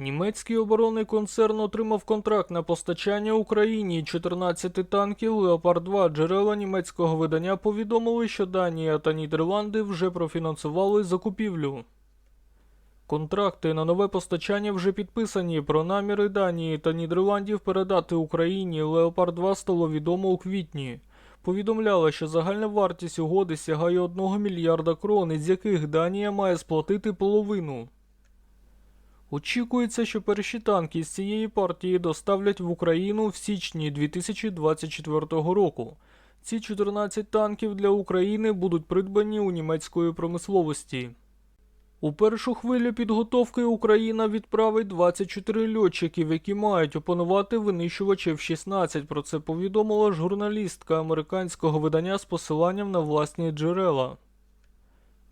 Німецький оборонний концерн отримав контракт на постачання Україні 14 танків Леопард 2 Джерела німецького видання повідомили, що Данія та Нідерланди вже профінансували закупівлю. Контракти на нове постачання вже підписані. Про наміри Данії та Нідерландів передати Україні Леопард 2 стало відомо у квітні. Повідомляли, що загальна вартість угоди сягає 1 мільярда крон, із яких Данія має сплатити половину. Очікується, що перші танки з цієї партії доставлять в Україну в січні 2024 року. Ці 14 танків для України будуть придбані у німецької промисловості. У першу хвилю підготовки Україна відправить 24 льотчиків, які мають опанувати винищувачі F-16. Про це повідомила журналістка американського видання з посиланням на власні джерела.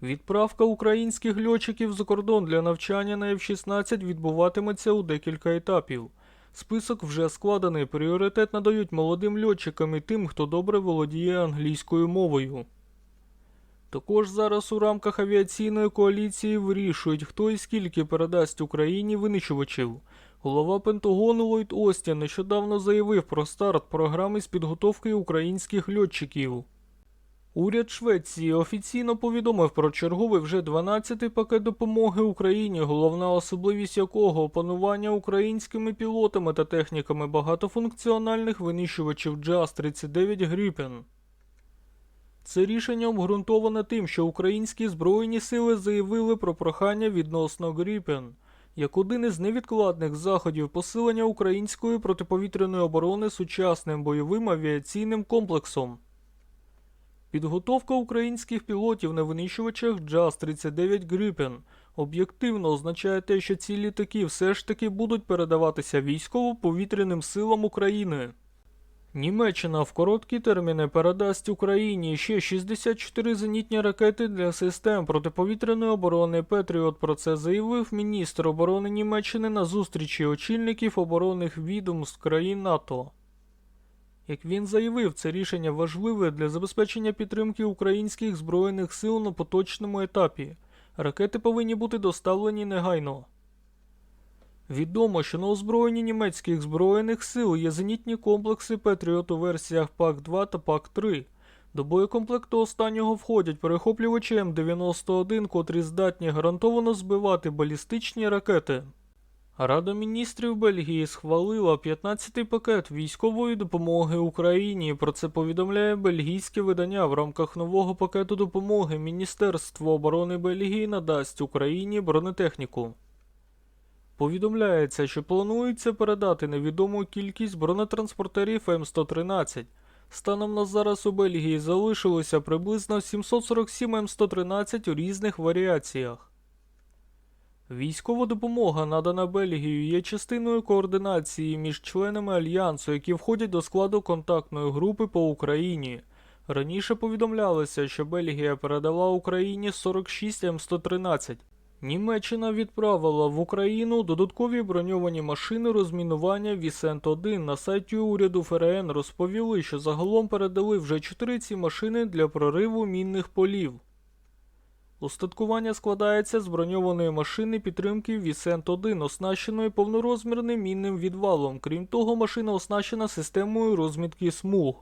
Відправка українських льотчиків за кордон для навчання на F-16 відбуватиметься у декілька етапів. Список вже складений. Пріоритет надають молодим льотчикам і тим, хто добре володіє англійською мовою. Також зараз у рамках авіаційної коаліції вирішують, хто і скільки передасть Україні винищувачів. Голова Пентагону Ллойд Остін нещодавно заявив про старт програми з підготовки українських льотчиків. Уряд Швеції офіційно повідомив про черговий вже 12-й пакет допомоги Україні, головна особливість якого опанування українськими пілотами та техніками багатофункціональних винищувачів JAS-39 Gripen. Це рішення обґрунтоване тим, що українські збройні сили заявили про прохання відносно Gripen, як один із невідкладних заходів посилення української протиповітряної оборони сучасним бойовим авіаційним комплексом. Підготовка українських пілотів на винищувачах JAS-39 Gripen об'єктивно означає те, що ці літаки все ж таки будуть передаватися військово-повітряним силам України. Німеччина в короткі терміни передасть Україні ще 64 зенітні ракети для систем протиповітряної оборони Петріот. Про це заявив міністр оборони Німеччини на зустрічі очільників оборонних відомств країн НАТО. Як він заявив, це рішення важливе для забезпечення підтримки українських збройних сил на поточному етапі. Ракети повинні бути доставлені негайно. Відомо, що на озброєнні німецьких збройних сил є зенітні комплекси Петріот у версіях ПАК-2 та ПАК-3. До боєкомплекту останнього входять перехоплювачі М91, котрі здатні гарантовано збивати балістичні ракети. Рада міністрів Бельгії схвалила 15-й пакет військової допомоги Україні. Про це повідомляє бельгійське видання в рамках нового пакету допомоги Міністерство оборони Бельгії надасть Україні бронетехніку. Повідомляється, що планується передати невідому кількість бронетранспортерів М113. Станом на зараз у Бельгії залишилося приблизно 747 М113 у різних варіаціях. Військова допомога, надана Бельгією, є частиною координації між членами альянсу, які входять до складу контактної групи по Україні. Раніше повідомлялося, що Бельгія передала Україні 46 М113. Німеччина відправила в Україну додаткові броньовані машини розмінування Вісент-1. На сайті уряду ФРН розповіли, що загалом передали вже 4 ці машини для прориву мінних полів. Устаткування складається з броньованої машини підтримки Вісент-1, оснащеної повнорозмірним мінним відвалом. Крім того, машина оснащена системою розмітки смуг.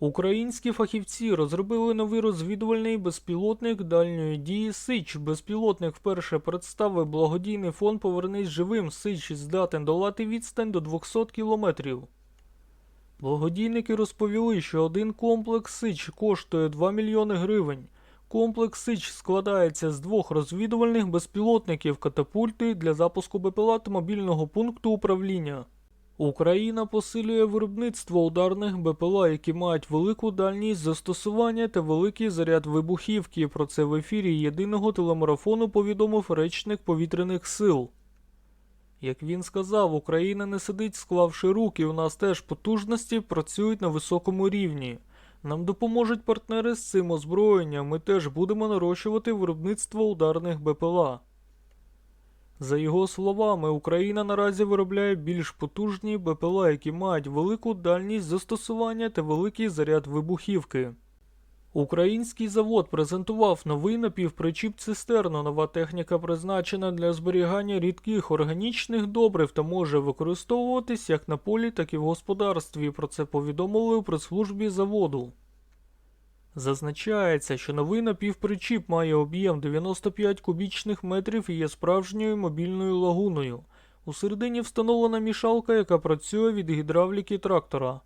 Українські фахівці розробили новий розвідувальний безпілотник дальньої дії Сич. Безпілотник вперше представив благодійний фонд Повернись живим. Сич здатен долати відстань до 200 кілометрів. Благодійники розповіли, що один комплекс Сич коштує 2 мільйони гривень. Комплекс Сич складається з двох розвідувальних безпілотників катапульти для запуску БПЛА та мобільного пункту управління. Україна посилює виробництво ударних БПЛА, які мають велику дальність застосування та великий заряд вибухівки. Про це в ефірі єдиного телемарафону повідомив речник повітряних сил. Як він сказав, Україна не сидить, склавши руки. У нас теж потужності працюють на високому рівні. Нам допоможуть партнери з цим озброєнням. Ми теж будемо нарощувати виробництво ударних БПЛА. За його словами, Україна наразі виробляє більш потужні БПЛА, які мають велику дальність застосування та великий заряд вибухівки. Український завод презентував новий напівпричіп цистерну. Нова техніка призначена для зберігання рідких органічних добрив та може використовуватись як на полі, так і в господарстві. Про це повідомили у прес-службі заводу. Зазначається, що новий напівпричіп має об'єм 95 кубічних метрів і є справжньою мобільною лагуною. У середині встановлена мішалка, яка працює від гідравліки трактора.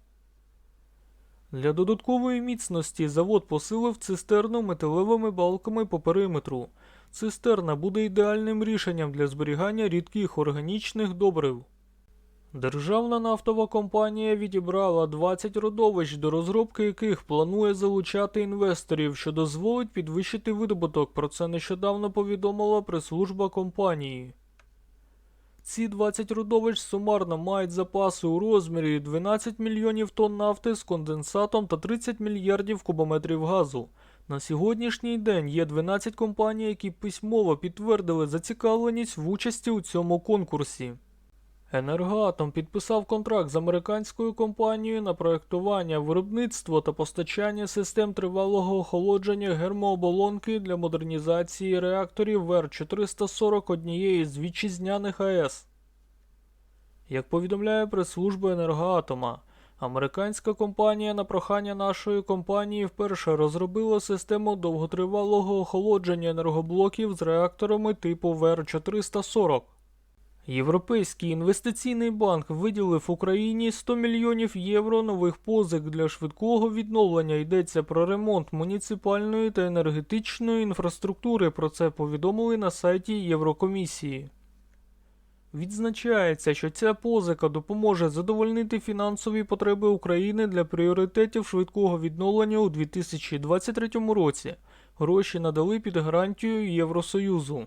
Для додаткової міцності завод посилив цистерну металевими балками по периметру. Цистерна буде ідеальним рішенням для зберігання рідких органічних добрив. Державна нафтова компанія відібрала 20 родовищ, до розробки яких планує залучати інвесторів, що дозволить підвищити видобуток. Про це нещодавно повідомила прес-служба компанії. Ці 20 родовищ сумарно мають запаси у розмірі 12 мільйонів тонн нафти з конденсатом та 30 мільярдів кубометрів газу. На сьогоднішній день є 12 компаній, які письмово підтвердили зацікавленість в участі у цьому конкурсі. Енергоатом підписав контракт з американською компанією на проектування, виробництво та постачання систем тривалого охолодження гермооболонки для модернізації реакторів ВР-440 однієї з вітчизняних АЕС. Як повідомляє прес-служба енергоатома, американська компанія на прохання нашої компанії вперше розробила систему довготривалого охолодження енергоблоків з реакторами типу ВР-440. Європейський інвестиційний банк виділив Україні 100 мільйонів євро нових позик для швидкого відновлення. Йдеться про ремонт муніципальної та енергетичної інфраструктури. Про це повідомили на сайті Єврокомісії. Відзначається, що ця позика допоможе задовольнити фінансові потреби України для пріоритетів швидкого відновлення у 2023 році. Гроші надали під гарантію Євросоюзу.